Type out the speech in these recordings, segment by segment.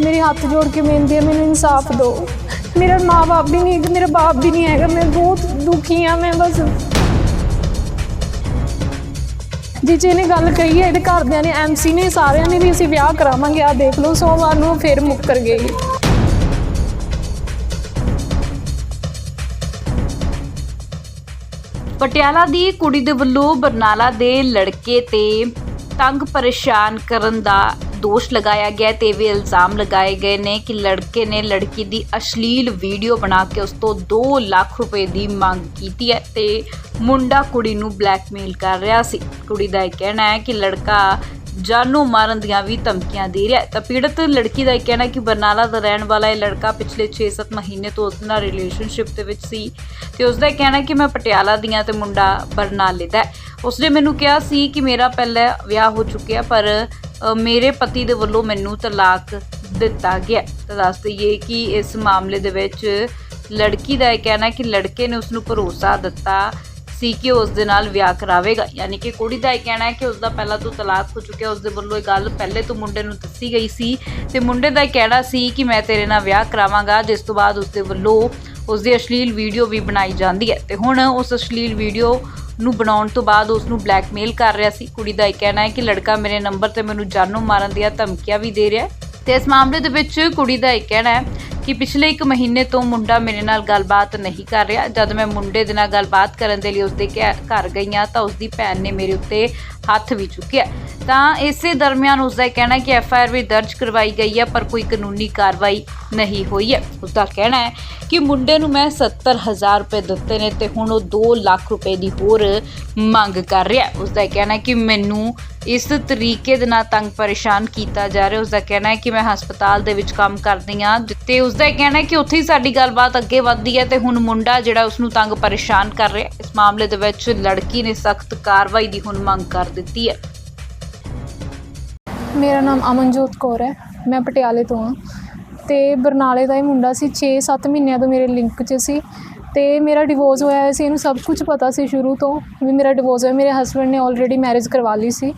ਮੇਰੇ ਹੱਥ ਜੋੜ ਕੇ ਬੇਨਤੀ ਹੈ, ਮੈਨੂੰ ਇਨਸਾਫ ਦਿਓ। ਮੇਰਾ ਮਾਂ-ਬਾਪ ਵੀ ਨਹੀਂ ਹੈਗਾ ਮੇਰਾ ਬਾਪ ਵੀ ਨਹੀਂ ਹੈਗਾ, ਮੈਂ ਬਹੁਤ ਦੁਖੀ ਹਾਂ, ਮੈਂ ਬਸ ਜੀ ਜੀ ਨੇ ਗੱਲ ਕਹੀ ਹੈ, ਇਹਦੇ ਘਰਦਿਆਂ ਨੇ ਐਮਸੀ ਨੇ, ਸਾਰਿਆਂ ਨੇ ਵੀ ਅਸੀਂ ਵਿਆਹ ਕਰਾਵਾਂਗੇ ਆ ਦੇਖ ਲਓ, ਸੋਮਵਾਰ ਨੂੰ ਉਹ ਫਿਰ ਮੁੱਕਰ ਗਈ ਪਟਿਆਲਾ ਦੀ ਕੁੜੀ ਦੇ ਵੱਲੋਂ ਬਰਨਾਲਾ ਦੇ ਲੜਕੇ ਤੇ ਤੰਗ ਪਰੇਸ਼ਾਨ ਕਰਨ ਦਾ ਦੋਸ਼ ਲਗਾਇਆ ਗਿਆ ਤੇ ਵੀ ਇਲਜ਼ਾਮ ਲਗਾਏ ਗਏ ਨੇ ਕਿ ਲੜਕੇ ਨੇ ਲੜਕੀ ਦੀ ਅਸ਼ਲੀਲ ਵੀਡੀਓ ਬਣਾ ਕੇ ਉਸ ਤੋਂ 2 ਲੱਖ ਰੁਪਏ ਦੀ ਮੰਗ ਕੀਤੀ ਹੈ ਤੇ ਮੁੰਡਾ ਕੁੜੀ ਨੂੰ ਬਲੈਕਮੇਲ ਕਰ ਰਿਹਾ ਸੀ। ਕੁੜੀ ਦਾ ਇਹ ਕਹਿਣਾ ਹੈ ਕਿ ਲੜਕਾ ਜਾਨੋਂ ਮਾਰਨ ਦੀਆਂ ਵੀ ਧਮਕੀਆਂ ਦੇ ਰਿਹਾ ਤਾਂ ਪੀੜਤ ਲੜਕੀ ਦਾ ਇਹ ਕਹਿਣਾ ਕਿ ਬਰਨਾਲਾ ਦਾ ਰਹਿਣ ਵਾਲਾ ਇਹ ਲੜਕਾ ਪਿਛਲੇ 6-7 ਮਹੀਨੇ ਤੋਂ ਉਸ ਨਾਲ ਰਿਲੇਸ਼ਨਸ਼ਿਪ ਦੇ ਵਿੱਚ ਸੀ ਤੇ ਉਸ ਦਾ ਇਹ ਕਹਿਣਾ ਕਿ ਮੈਂ ਪਟਿਆਲਾ ਦੀਆਂ ਤੇ ਮੁੰਡਾ ਬਰਨਾਲੇ ਦਾ ਉਸਨੇ ਮੈਨੂੰ ਕਿਹਾ ਸੀ ਕਿ ਮੇਰਾ ਪਹਿਲਾਂ ਵਿਆਹ ਹੋ ਚੁੱਕਿਆ ਪਰ ਮੇਰੇ ਪਤੀ ਦੇ ਵੱਲੋਂ ਮੈਨੂੰ ਤਲਾਕ ਦਿੱਤਾ ਗਿਆ। ਤਾਂ ਦੱਸ ਦਈਏ ਕਿ ਇਸ ਮਾਮਲੇ ਦੇ ਵਿੱਚ ਲੜਕੀ ਦਾ ਇਹ ਕਹਿਣਾ ਕਿ ਲੜਕੇ ਨੇ ਉਸ ਨੂੰ ਭਰੋਸਾ ਦਿੱਤਾ ਸੀ ਕਿ ਉਸ ਦੇ ਨਾਲ ਵਿਆਹ ਕਰਾਵੇਗਾ। ਯਾਨੀ ਕਿ ਕੁੜੀ ਦਾ ਇਹ ਕਹਿਣਾ ਹੈ ਕਿ ਉਸ ਦਾ ਪਹਿਲਾਂ ਤੋਂ ਤਲਾਕ ਹੋ ਚੁੱਕਿਆ ਉਸ ਦੇ ਵੱਲੋਂ ਇਹ ਗੱਲ ਪਹਿਲੇ ਤੋਂ ਮੁੰਡੇ ਨੂੰ ਦੱਸੀ ਗਈ ਸੀ। ਤੇ ਮੁੰਡੇ ਦਾ ਇਹ ਕਹਿਣਾ ਸੀ ਕਿ ਮੈਂ ਤੇਰੇ ਨਾਲ ਵਿਆਹ ਕਰਾਵਾਂਗਾ, ਜਿਸ ਤੋਂ ਬਾਅਦ ਉਸ ਦੇ ਵੱਲੋਂ ਉਸ ਦੀ ਅਸ਼ਲੀਲ ਵੀਡੀਓ ਵੀ ਬਣਾਈ ਜਾਂਦੀ ਹੈ। ਤੇ ਹੁਣ ਉਸ ਅਸ਼ਲੀਲ ਵੀਡੀਓ ਨੂੰ ਬਣਾਉਣ ਤੋਂ ਬਾਅਦ ਉਸ ਨੂੰ ਬਲੈਕਮੇਲ ਕਰ ਰਿਹਾ ਸੀ। ਕੁੜੀ ਦਾ ਇਹ ਕਹਿਣਾ ਹੈ ਕਿ ਲੜਕਾ ਮੇਰੇ ਨੰਬਰ ਤੇ ਮੈਨੂੰ ਜਾਨੋਂ ਮਾਰਨ ਦੀਆਂ ਧਮਕੀਆਂ ਵੀ ਦੇ ਰਿਹਾ ਹੈ। ਤੇ ਇਸ ਮਾਮਲੇ ਦੇ ਵਿੱਚ ਕੁੜੀ ਦਾ ਇਹ ਕਹਿਣਾ ਹੈ ਕਿ ਪਿਛਲੇ 1 ਮਹੀਨੇ ਤੋਂ ਮੁੰਡਾ ਮੇਰੇ ਨਾਲ ਗੱਲਬਾਤ ਨਹੀਂ ਕਰ ਰਿਹਾ। ਜਦ ਮੈਂ ਮੁੰਡੇ ਦੇ ਨਾਲ ਗੱਲਬਾਤ ਕਰਨ ਦੇ ਲਈ ਉਸਦੇ ਘੈ- ਘਰ ਗਈ ਹਾਂ ਤਾਂ ਉਸਦੀ ਭੈਣ ਨੇ ਮੇਰੇ ਉੱਤੇ ਹੱਥ ਵੀ ਚੁੱਕਿਆ ਤਾਂ ਇਸੇ ਦਰਮਿਆਨ ਉਸਦਾ ਇਹ ਕਹਿਣਾ ਹੈ ਕਿ ਐਫ ਆਈ ਆਰ ਵੀ ਦਰਜ ਕਰਵਾਈ ਗਈ ਹੈ, ਪਰ ਕੋਈ ਕਾਨੂੰਨੀ ਕਾਰਵਾਈ ਨਹੀਂ ਹੋਈ ਹੈ। ਉਸਦਾ ਕਹਿਣਾ ਹੈ ਕਿ ਮੁੰਡੇ ਨੂੰ ਮੈਂ 70000 ਰੁਪਏ ਦਿੱਤੇ ਨੇ ਤੇ ਹੁਣ ਉਹ 2 ਲੱਖ ਰੁਪਏ ਦੀ ਹੋਰ ਮੰਗ ਕਰ ਰਿਹਾ ਹੈ। ਉਸਦਾ ਕਹਿਣਾ ਹੈ ਕਿ ਮੈਨੂੰ ਇਸ ਤਰੀਕੇ ਦੇ ਨਾਲ ਤੰਗ ਪਰੇਸ਼ਾਨ ਕੀਤਾ ਜਾ ਰਿਹਾ ਉਸਦਾ ਕਹਿਣਾ ਹੈ ਕਿ ਮੈਂ ਹਸਪਤਾਲ ਦੇ ਵਿੱਚ ਕੰਮ ਕਰਦੀ ਹਾਂ ਤੇ ਉਸਦਾ ਇਹ ਕਹਿਣਾ ਹੈ ਕਿ ਉੱਥੇ ਹੀ ਸਾਡੀ ਗੱਲਬਾਤ ਅੱਗੇ ਵੱਧਦੀ ਹੈ ਤੇ ਹੁਣ ਮੁੰਡਾ ਜਿਹੜਾ ਉਸ ਨੂੰ ਤੰਗ ਪਰੇਸ਼ਾਨ ਕਰ ਰਿਹਾ ਇਸ ਮਾਮਲੇ ਦੇ ਵਿੱਚ ਲੜਕੀ ਨੇ ਸਖਤ ਕਾਰਵਾਈ ਦੀ ਹੁਣ ਮੰਗ ਕਰ ਦਿੱਤੀ ਹੈ। ਮੇਰਾ ਨਾਮ ਅਮਨਜੋਤ ਕੌਰ ਹੈ। ਮੈਂ ਪਟਿਆਲੇ ਤੋਂ ਹਾਂ। ਤੇ ਬਰਨਾਲੇ ਦਾ ਇਹ ਮੁੰਡਾ ਸੀ। 6-7 ਮਹੀਨਿਆਂ ਤੋਂ ਮੇਰੇ ਲਿੰਕ 'ਚ ਸੀ। ਤੇ ਮੇਰਾ ਡਿਵੋਰਸ ਹੋਇਆ ਹੋਇਆ ਸੀ, ਇਹਨੂੰ ਸਭ ਕੁਝ ਪਤਾ ਸੀ ਸ਼ੁਰੂ ਤੋਂ ਵੀ ਮੇਰਾ ਡਿਵੋਰਸ ਹੋਇਆ, ਮੇਰੇ ਹਸਬੰਡ ਨੇ ਆਲਰੇਡੀ ਮੈਰਿਜ ਕਰਵਾ ਲਈ ਸੀ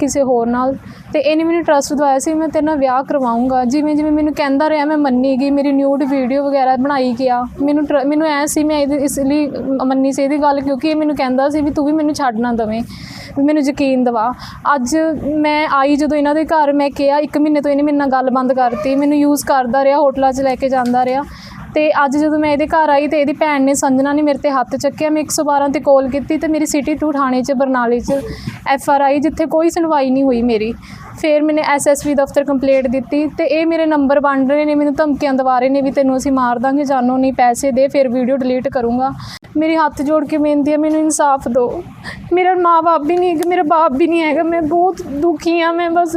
ਕਿਸੇ ਹੋਰ ਨਾਲ ਤੇ ਇਹਨੇ ਮੈਨੂੰ ਟਰਸਟ ਦਵਾਇਆ ਸੀ, ਮੈਂ ਤੇਰੇ ਨਾਲ ਵਿਆਹ ਕਰਵਾਉਂਗਾ। ਜਿਵੇਂ ਜਿਵੇਂ ਮੈਨੂੰ ਕਹਿੰਦਾ ਰਿਹਾ, ਮੈਂ ਮੰਨੀ ਗਈ, ਮੇਰੀ ਨਿਊਡ ਵੀਡੀਓ ਵਗੈਰਾ ਬਣਾਈ ਗਿਆ। ਮੈਨੂੰ ਟਰ- ਮੈਨੂੰ ਐ ਸੀ, ਮੈਂ ਇਹਦੇ, ਇਸ ਲਈ ਮੰਨੀ ਸੀ ਇਹਦੀ ਗੱਲ, ਕਿਉਂਕਿ ਇਹ ਮੈਨੂੰ ਕਹਿੰਦਾ ਸੀ ਵੀ ਤੂੰ ਵੀ ਮੈਨੂੰ ਛੱਡ ਨਾ ਦਵੇਂ ਮੈਨੂੰ ਯਕੀਨ ਦਵਾ। ਅੱਜ ਮੈਂ ਆਈ ਜਦੋਂ ਇਹਨਾਂ ਦੇ ਘਰ, ਮੈਂ ਕਿਹਾ ਇੱਕ ਮਹੀਨੇ ਤੋਂ ਇਹਨੇ ਮੇਰੇ ਨਾਲ ਗੱਲ ਬੰਦ ਕਰਤੀ, ਮੈਨੂੰ ਯੂਜ਼ ਕਰਦਾ ਰਿਹਾ, ਹੋਟਲਾਂ 'ਚ ਲੈ ਕੇ ਜਾਂਦਾ ਰਿਹਾ। ਤੇ ਅੱਜ ਜਦੋਂ ਮੈਂ ਇਹਦੇ ਘਰ ਆਈ ਤੇ ਇਹਦੀ ਭੈਣ ਨੇ ਸੰਜਨਾ ਨੇ ਮੇਰੇ ਤੇ ਹੱਥ ਚੱਕਿਆ, ਮੈਂ 112 ਤੇ ਕਾਲ ਕੀਤੀ ਤੇ ਮੇਰੀ ਸਿਟੀ ਟੂ ਥਾਣੇ 'ਚ, ਬਰਨਾਲੇ 'ਚ ਐਫ ਆਰ ਆਈ ਜਿੱਥੇ ਕੋਈ ਸੁਣਵਾਈ ਨਹੀਂ ਹੋਈ ਮੇਰੀ। ਫਿਰ ਮੈਨੇ ਐਸਐਸਪੀ ਦਫ਼ਤਰ ਕੰਪਲੇਂਟ ਦਿੱਤੀ ਤੇ ਇਹ ਮੇਰੇ ਨੰਬਰ ਵੰਡ ਰਹੇ ਨੇ, ਮੈਨੂੰ ਧਮਕੀਆਂ ਦਵਾ ਰਹੇ ਨੇ ਵੀ ਤੈਨੂੰ ਅਸੀਂ ਮਾਰ ਦਾਂਗੇ, ਜਾਨੋਂ ਨਹੀਂ ਪੈਸੇ ਦੇ, ਫਿਰ ਵੀਡੀਓ ਡਿਲੀਟ ਕਰੂੰਗਾ। ਮੇਰੇ ਹੱਥ ਜੋੜ ਕੇ ਬੇਨਤੀ ਹੈ, ਮੈਨੂੰ ਇਨਸਾਫ ਦਿਓ। ਮੇਰਾ ਮਾਂ-ਬਾਪ ਵੀ ਨਹੀਂ ਹੈਗਾ, ਮੇਰਾ ਬਾਪ ਵੀ ਨਹੀਂ ਹੈਗਾ, ਮੈਂ ਬਹੁਤ ਦੁਖੀ ਹਾਂ, ਮੈਂ ਬਸ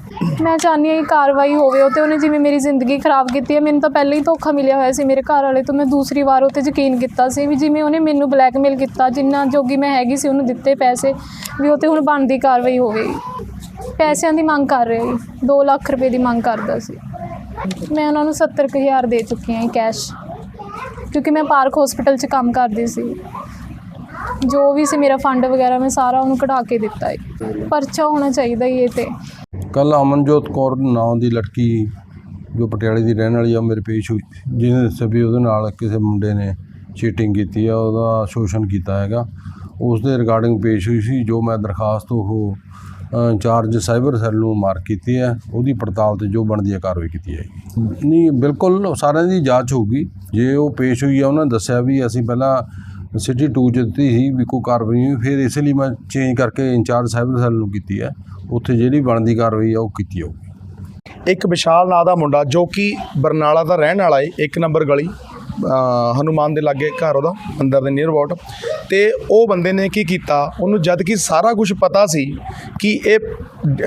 ਮੈਂ ਚਾਹੁੰਦੀ ਹਾਂ ਕਿ ਕਾਰਵਾਈ ਹੋਵੇ, ਉਹ ਤੇ ਉਹਨੇ ਜਿਵੇਂ ਮੇਰੀ ਜ਼ਿੰਦਗੀ ਖਰਾਬ ਕੀਤੀ ਹੈ, ਮੈਨੂੰ ਤਾਂ ਪਹਿਲਾਂ ਹੀ ਧੋਖਾ ਮਿਲਿਆ ਹੋਇਆ ਸੀ ਮੇਰੇ ਘਰ ਵਾਲੇ ਤੋਂ, ਮੈਂ ਦੂਸਰੀ ਵਾਰ ਉਹ 'ਤੇ ਯਕੀਨ ਕੀਤਾ ਸੀ ਵੀ ਜਿਵੇਂ ਉਹਨੇ ਮੈਨੂੰ ਬਲੈਕਮੇਲ ਕੀਤਾ, ਜਿੰਨਾ ਜੋਗੀ ਮੈਂ ਹੈਗੀ ਸੀ ਉਹਨੂੰ ਦਿੱਤੇ ਪੈਸੇ ਵੀ ਉਹ 'ਤੇ ਹੁਣ ਬਣਦੀ ਕਾਰਵਾਈ ਹੋਵੇਗੀ ਪੈਸਿਆਂ ਦੀ ਮੰਗ ਕਰ ਰਿਹਾ ਜੀ 2 ਲੱਖ ਰੁਪਏ ਦੀ ਮੰਗ ਕਰਦਾ ਸੀ। ਮੈਂ ਉਹਨਾਂ ਨੂੰ 70000 ਦੇ ਚੁੱਕੀ ਹਾਂ ਕੈਸ਼, ਕਿਉਂਕਿ ਮੈਂ ਪਾਰਕ ਹਸਪੀਟਲ 'ਚ ਕੰਮ ਕਰਦੀ ਸੀ। ਜੋ ਵੀ ਸੀ ਮੇਰਾ ਫੰਡ ਵਗੈਰਾ ਮੈਂ ਸਾਰਾ ਉਹਨੂੰ ਕਢਾ ਕੇ ਦਿੱਤਾ ਹੈ। ਪਰਚਾ ਹੋਣਾ ਚਾਹੀਦਾ ਹੀ ਇਹ ਤੇ। ਕੱਲ ਅਮਨਜੋਤ ਕੌਰ ਨਾਂ ਦੀ ਲੜਕੀ ਜੋ ਪਟਿਆਲੇ ਦੀ ਰਹਿਣ ਵਾਲੀ ਆ ਉਹ ਮੇਰੇ ਪੇਸ਼ ਹੋਈ ਜਿਹਨੇ ਦੱਸਿਆ ਵੀ ਉਹਦੇ ਨਾਲ ਕਿਸੇ ਮੁੰਡੇ ਨੇ ਚੀਟਿੰਗ ਕੀਤੀ ਆ ਉਹਦਾ ਸ਼ੋਸ਼ਣ ਕੀਤਾ ਹੈਗਾ। ਉਸ ਦੇ ਰਿਗਾਰਡਿੰਗ ਪੇਸ਼ ਹੋਈ ਸੀ ਜੋ ਮੈਂ ਦਰਖਾਸਤ ਉਹ ਅ, ਇੰਚਾਰਜ ਸਾਈਬਰ ਸੈੱਲ ਨੂੰ ਮਾਰਕ ਕੀਤੀ ਹੈ। ਉਹਦੀ ਪੜਤਾਲ ਤੇ ਜੋ ਬਣਦੀ ਹੈ ਕਾਰਵਾਈ ਕੀਤੀ ਜਾਏਗੀ। ਨਹੀਂ ਬਿਲਕੁਲ ਸਾਰਿਆਂ ਦੀ ਜਾਂਚ ਹੋਊਗੀ। ਜੇ ਉਹ ਪੇਸ਼ ਹੋਈ ਆ ਉਹਨਾਂ ਨੇ ਦੱਸਿਆ ਵੀ ਅਸੀਂ ਪਹਿਲਾਂ ਸਿਟੀ 2 ਚ ਦਿੱਤੀ ਸੀ ਵੀ ਕੋਈ ਕਾਰਵਾਈ ਨਹੀਂ ਹੋਈ, ਫਿਰ ਇਸ ਲਈ ਮੈਂ ਚੇਂਜ ਕਰਕੇ ਇੰਚਾਰਜ ਸਾਈਬਰ ਸੈੱਲ ਨੂੰ ਕੀਤੀ ਹੈ। ਉੱਥੇ ਜਿਹੜੀ ਬਣਦੀ ਕਾਰਵਾਈ ਆ ਉਹ ਕੀਤੀ ਜਾਊਗੀ ਇੱਕ ਵਿਸ਼ਾਲ ਨਾਂ ਦਾ ਮੁੰਡਾ ਜੋ ਕਿ ਬਰਨਾਲਾ ਦਾ ਰਹਿਣ ਵਾਲਾ ਏ ਇੱਕ ਨੰਬਰ ਗਲੀ ਅ, ਹਨੂਮਾਨ ਦੇ ਲਾਗੇ ਘਰ ਉਹਦਾ ਅੰਦਰ ਦੇ ਨੀਅਰ ਅਬਾਊਟ ਤੇ ਉਹ ਬੰਦੇ ਨੇ ਕੀ ਕੀਤਾ? ਉਹਨੂੰ ਜਦ ਕਿ ਸਾਰਾ ਕੁਝ ਪਤਾ ਸੀ ਕਿ ਇਹ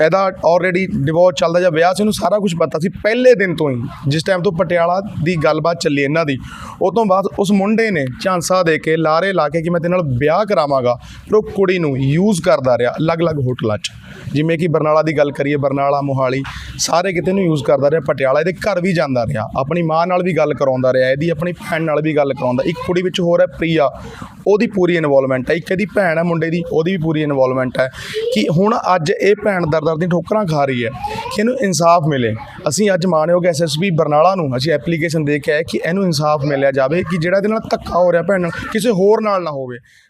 ਇਹਦਾ ਆਲਰੇਡੀ ਡਿਵੋਰਸ ਚੱਲਦਾ ਜਾਂ ਵਿਆਹ ਸੀ, ਉਹਨੂੰ ਸਾਰਾ ਕੁਝ ਪਤਾ ਸੀ ਪਹਿਲੇ ਦਿਨ ਤੋਂ ਹੀ। ਜਿਸ ਟਾਈਮ ਤੋਂ ਪਟਿਆਲਾ ਦੀ ਗੱਲਬਾਤ ਚੱਲੀ ਇਹਨਾਂ ਦੀ। ਉਹ ਤੋਂ ਬਾਅਦ ਉਸ ਮੁੰਡੇ ਨੇ ਝਾਂਸਾ ਦੇ ਕੇ ਲਾਰੇ ਲਾ ਕੇ ਕਿ ਮੈਂ ਤੇਰੇ ਨਾਲ ਵਿਆਹ ਕਰਾਵਾਂਗਾ ਪਰ ਉਹ ਕੁੜੀ ਨੂੰ ਯੂਜ਼ ਕਰਦਾ ਰਿਹਾ ਅਲੱਗ-ਅਲੱਗ ਹੋਟਲਾਂ 'ਚ। ਜਿਵੇਂ ਕਿ ਬਰਨਾਲਾ ਦੀ ਗੱਲ ਕਰੀਏ, ਬਰਨਾਲਾ, ਮੋਹਾਲੀ, ਸਾਰੇ ਕਿਤੇ ਨੂੰ ਯੂਜ਼ ਕਰਦਾ ਰਿਹਾ, ਪਟਿਆਲਾ ਇਹਦੇ ਘਰ ਵੀ ਜਾਂਦਾ ਰਿਹਾ। ਆਪਣੀ ਮਾਂ ਨਾਲ ਵੀ ਗੱਲ ਕਰਾਉਂਦਾ ਰਿਹਾ, ਇਹਦੀ ਆਪਣੀ ਭੈਣ ਨਾਲ ਵੀ ਗੱਲ ਕਰਾਉਂਦਾ। ਇੱਕ ਕੁੜੀ ਵਿੱਚ ਹੋਰ ਹੈ ਪ੍ਰੀਆ, ਉਹਦੀ ਪੂਰੀ ਇਨਵੋਲਵਮੈਂਟ ਹੈ। ਇੱਕ ਇਹਦੀ ਭੈਣ ਹੈ, ਮੁੰਡੇ ਦੀ, ਉਹਦੀ ਵੀ ਪੂਰੀ ਇਨਵੋਲਵਮੈਂਟ ਹੈ ਕਿ ਹੁਣ ਅੱਜ ਇਹ ਭੈਣ ਦਰ ਦਰ ਦੀ ਠੋਕਰਾਂ ਖਾ ਰਹੀ ਹੈ ਕਿ ਇਹਨੂੰ ਇਨਸਾਫ ਮਿਲੇ। ਅਸੀਂ ਅੱਜ ਮਾਨਯੋਗ ਐਸਐਸਪੀ ਬਰਨਾਲਾ ਨੂੰ ਅਸੀਂ ਐਪਲੀਕੇਸ਼ਨ ਦੇ ਕੇ ਆਏ ਕਿ ਇਹਨੂੰ ਇਨਸਾਫ ਮਿਲਿਆ ਜਾਵੇ ਕਿ ਜਿਹੜਾ ਇਹਦੇ ਨਾਲ ਧੱਕਾ ਹੋ ਰਿਹਾ ਭੈਣ ਨਾਲ, ਕਿਸੇ ਹੋਰ ਨਾਲ ਨਾ ਹੋਵੇ।